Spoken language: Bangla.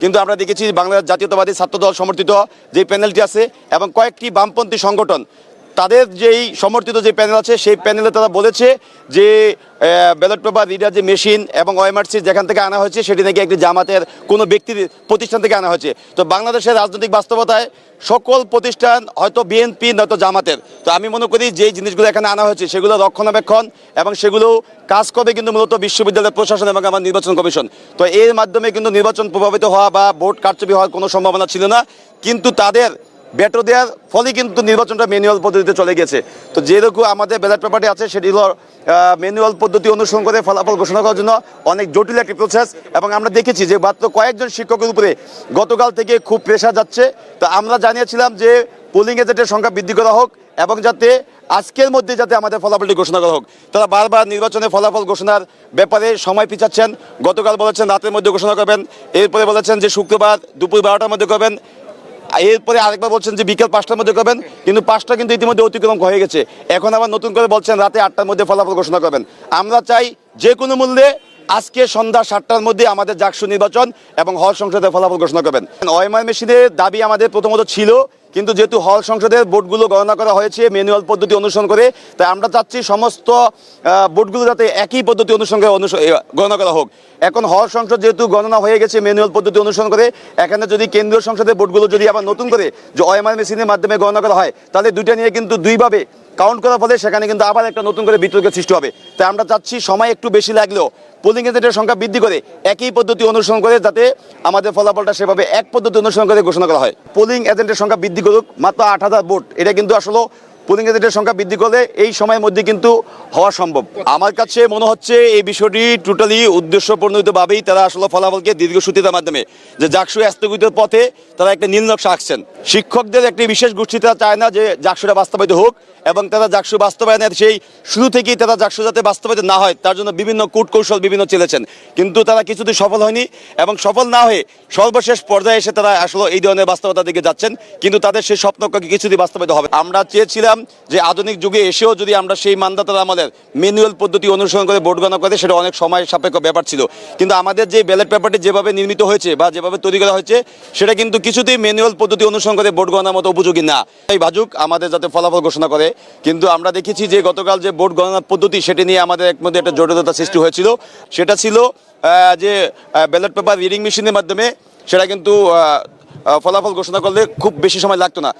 কিন্তু আমরা দেখেছি বাংলাদেশ জাতীয়তাবাদী ছাত্রদল সমর্থিত যে প্যানেলটি আছে এবং কয়েকটি বামপন্থী সংগঠন তাদের যেই সমর্থিত যে প্যানেল আছে, সেই প্যানেলে তারা বলেছে যে ব্যালট পেপার, রিডার যে মেশিন এবং ওএমআরসি যেখান থেকে আনা হয়েছে, সেটি নাকি একটি জামাতের কোনো ব্যক্তির প্রতিষ্ঠান থেকে আনা হয়েছে। তো বাংলাদেশের রাজনৈতিক বাস্তবতায় সকল প্রতিষ্ঠান, হয়তো বিএনপি, নয়তো জামাতের। তো আমি মনে করি যেই জিনিসগুলো এখানে আনা হয়েছে, সেগুলো রক্ষণাবেক্ষণ এবং সেগুলো কাজ করবে কিন্তু মূলত বিশ্ববিদ্যালয়ের প্রশাসন এবং আমার নির্বাচন কমিশন। তো এর মাধ্যমে কিন্তু নির্বাচন প্রভাবিত হওয়া বা ভোট কারচুপি হওয়ার কোনো সম্ভাবনা ছিল না। কিন্তু তাদের বেটো দেওয়ার ফলে কিন্তু নির্বাচনটা ম্যানুয়াল পদ্ধতিতে চলে গেছে। তো যেরকম আমাদের ব্যালট পেপারটি আছে, সেটি হলো ম্যানুয়াল পদ্ধতি অনুসরণ করে ফলাফল ঘোষণা করার জন্য অনেক জটিল একটি প্রসেস এবং আমরা দেখেছি যে মাত্র কয়েকজন শিক্ষকের উপরে গতকাল থেকে খুব প্রেশার যাচ্ছে। তো আমরা জানিয়েছিলাম যে পোলিং এজেন্টের সংখ্যা বৃদ্ধি করা হোক এবং যাতে আজকের মধ্যে যাতে আমাদের ফলাফলটি ঘোষণা করা হোক। তারা বারবার নির্বাচনে ফলাফল ঘোষণার ব্যাপারে সময় পিছাচ্ছেন। গতকাল বলেছেন রাতের মধ্যে ঘোষণা করবেন, এরপরে বলেছেন যে শুক্রবার দুপুর বারোটার মধ্যে করবেন। এরপরে আরেকবার বলছেন যে বিকেল পাঁচটার মধ্যে করবেন, কিন্তু পাঁচটা কিন্তু ইতিমধ্যে অতিক্রম হয়ে গেছে। এখন আবার নতুন করে বলছেন রাতে আটটার মধ্যে ফলাফল ঘোষণা করবেন। আমরা চাই যে কোনো মূল্যে আজকে সন্ধ্যা সাতটার মধ্যে আমাদের জাকসু নির্বাচন এবং হল সংসদের ফলাফল ঘোষণা করবেন। ওএমআর মেশিনের দাবি আমাদের প্রথমত ছিল, কিন্তু যেহেতু হল সংসদের ভোটগুলো গণনা করা হয়েছে, ম্যানুয়াল পদ্ধতি অনুসরণ করে, তাই আমরা চাচ্ছি সমস্ত ভোটগুলো যাতে একই পদ্ধতি অনুসরণ করে গণনা করা হোক। এখন হল সংসদ যেহেতু গণনা হয়ে গেছে, ম্যানুয়াল পদ্ধতি অনুসরণ করে, এখানে যদি কেন্দ্রীয় সংসদের ভোটগুলো যদি আবার নতুন করে যে ওএমআর মেশিনের মাধ্যমে গণনা করা হয়, তাহলে দুইটা নিয়ে কিন্তু দুইভাবে কাউন্ট করার ফলে সেখানে কিন্তু আবার একটা নতুন করে বিতর্কের সৃষ্টি হবে। তাই আমরা চাচ্ছি সময় একটু বেশি লাগলেও পোলিং এজেন্টের সংখ্যা বৃদ্ধি করে, একই পদ্ধতি অনুসরণ করে যাতে আমাদের ফলাফলটা সেভাবে এক পদ্ধতি অনুসরণ করে ঘোষণা করা হয়। পোলিং এজেন্টের সংখ্যা বৃদ্ধি করুক, মাত্র আট হাজার ভোট। এটা কিন্তু আসলে পোলিং এজেন্টের সংখ্যা বৃদ্ধি করলে এই সময়ের মধ্যে কিন্তু হওয়া সম্ভব। আমার কাছে মনে হচ্ছে এই বিষয়টি টোটালি উদ্দেশ্যপ্রণোদিতভাবেই তারা আসলে ফলাফলকে দীর্ঘসূত্রিতার মাধ্যমে, যে জাকসু স্থগিতের পথে তারা একটা নীল নকশা আঁকছেন। শিক্ষকদের একটি বিশেষ গোষ্ঠী তারা চায় না যে জাকসুটা বাস্তবায়িত হোক এবং তারা জাকসু বাস্তবায়নের সেই শুরু থেকেই তারা জাকসু যাতে বাস্তবায়িত না হয়, তার জন্য বিভিন্ন কূট কৌশল বিভিন্ন চেলেছেন। কিন্তু তারা কিছুতেই সফল হয়নি এবং সফল না হয়ে সর্বশেষ পর্যায়ে এসে তারা আসলে এই ধরনের বাস্তবতার দিকে যাচ্ছেন। কিন্তু তাদের সেই স্বপ্নকে কিছুতেই বাস্তবায়িত হবে আমরা চেয়েছিলাম যে আধুনিক যুগে এসেও যদি আমরা সেই মানদাতার আমাদের ম্যানুয়াল পদ্ধতি অনুসরণ করে ভোট গণনা করে, সেটা অনেক সময় সাপেক্ষ ব্যাপার ছিল। কিন্তু আমাদের যে ব্যালট পেপারটি যেভাবে নির্মিত হয়েছে বা যেভাবে তৈরি করা হয়েছে, সেটা কিন্তু কিছুতেই ম্যানুয়াল পদ্ধতি অনুসরণ করে ভোট গণনার মতো উপযোগী না। এই ভাজুক আমাদের যাতে ফলাফল ঘোষণা করে। কিন্তু আমরা দেখেছি যে গতকাল যে ভোট গণনার পদ্ধতি, সেটি নিয়ে আমাদের এক মধ্যে একটা জটিলতা সৃষ্টি হয়েছিল। সেটা ছিল যে ব্যালট পেপার রিডিং মেশিনের মাধ্যমে সেটা কিন্তু ফলাফল ঘোষণা করলে খুব বেশি সময় লাগতো না।